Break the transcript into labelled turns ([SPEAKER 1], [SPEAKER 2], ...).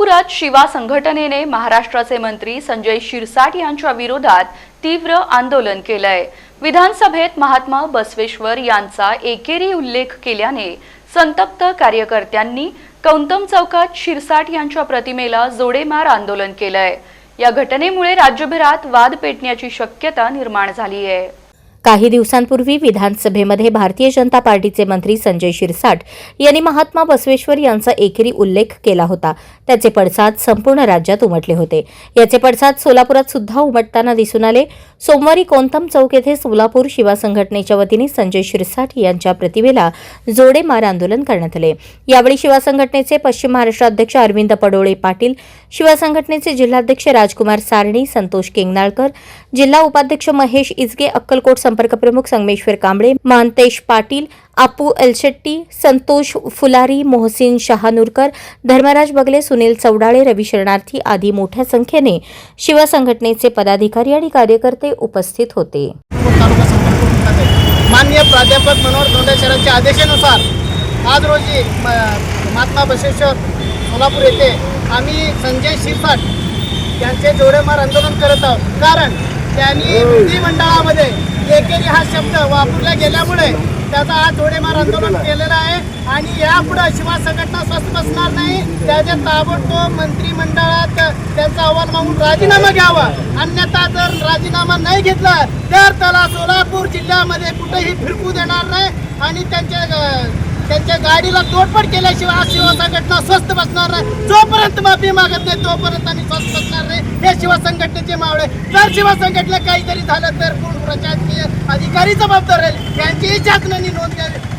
[SPEAKER 1] सोलापुरात शिवा संघटनेने महाराष्ट्राचे मंत्री संजय शिरसाट यांच्या विरोधात तीव्र आंदोलन केलंय. विधानसभेत महात्मा बसवेश्वर यांचा एकेरी उल्लेख केल्याने संतप्त कार्यकर्त्यांनी कौंतम चौकात शिरसाट यांच्या प्रतिमेला जोडेमार आंदोलन केलंय. या घटनेमुळे राज्यभरात वाद पेटण्याची शक्यता निर्माण झाली आहे
[SPEAKER 2] काही दिवसांपूर्वी विधानसभेमध्ये भारतीय जनता पार्टीचे मंत्री संजय शिरसाट यांनी महात्मा बसवेश्वर यांचा एकेरी उल्लेख केला होता. त्याचे पडसाद संपूर्ण राज्यात उमटले होते. याचे पडसाद सोलापुरात सुद्धा उमटताना दिसून आले. सोमवारी कोंतम चौक येथे सोलापूर शिवा संघटनेच्या वतीने संजय शिरसाट यांच्या प्रतिमेला जोडेमार आंदोलन करण्यात आले. यावेळी शिवा संघटनेचे पश्चिम महाराष्ट्र अध्यक्ष अरविंद पडोळे पाटील शिवा संघटनेचे जिल्हाध्यक्ष राजकुमार सारणी संतोष केंगनाळकर जिल्हा उपाध्यक्ष महेश इजगे अक्कलकोट संपर्क प्रमुख संगमेश्वर कांबळे मानतेश पाटील आपू एलशेट्टी संतोष फुलारी मोहसिन शहानूरकर धर्मराज बगले सुनील चौडाळे रवी शरणार्थी आदी मोठ्या संख्येने शिवा संघटनेचे पदाधिकारी आणि कार्यकर्ते उपस्थित होते.
[SPEAKER 3] माननीय प्राध्यापक मनोहर तोंडेश्वरांच्या आदेशानुसार आज रोजी महात्मा बसवेश्वर सोलापूर येथे आम्ही संजय शिरसाट यांचे जोडेमार आंदोलन करत आहोत. कारण त्यांनी विधिमंडळामध्ये एकेरी हा शब्द वापरला गेल्यामुळे त्याचा आज जोडेमार आंदोलन केलेलं आहे. आणि यापुढे शिवा संघटना स्वस्त बसणार नाही त्याच्या ताबडतोब मंत्रिमंडळात त्यांचा अहवाल मागून राजीनामा घ्यावा. अन्यथा जर राजीनामा नाही घेतला तर त्याला सोलापूर जिल्ह्यामध्ये कुठेही फिरकू देणार नाही. आणि त्यांच्या त्यांच्या गाडीला तोडफोड केल्याशिवाय आज शिवा संघटना स्वस्त बसणार नाही. जोपर्यंत माफी मागत नाही तोपर्यंत आम्ही स्वस्त बसणार नाही. हे शिवसंघटनेचे मावळे जर शिवा संघटनेला काहीतरी झालं तर कोण प्रशासकीय अधिकारी जबाबदार राहील? यांचीही शासनाने नोंद घ्यावी.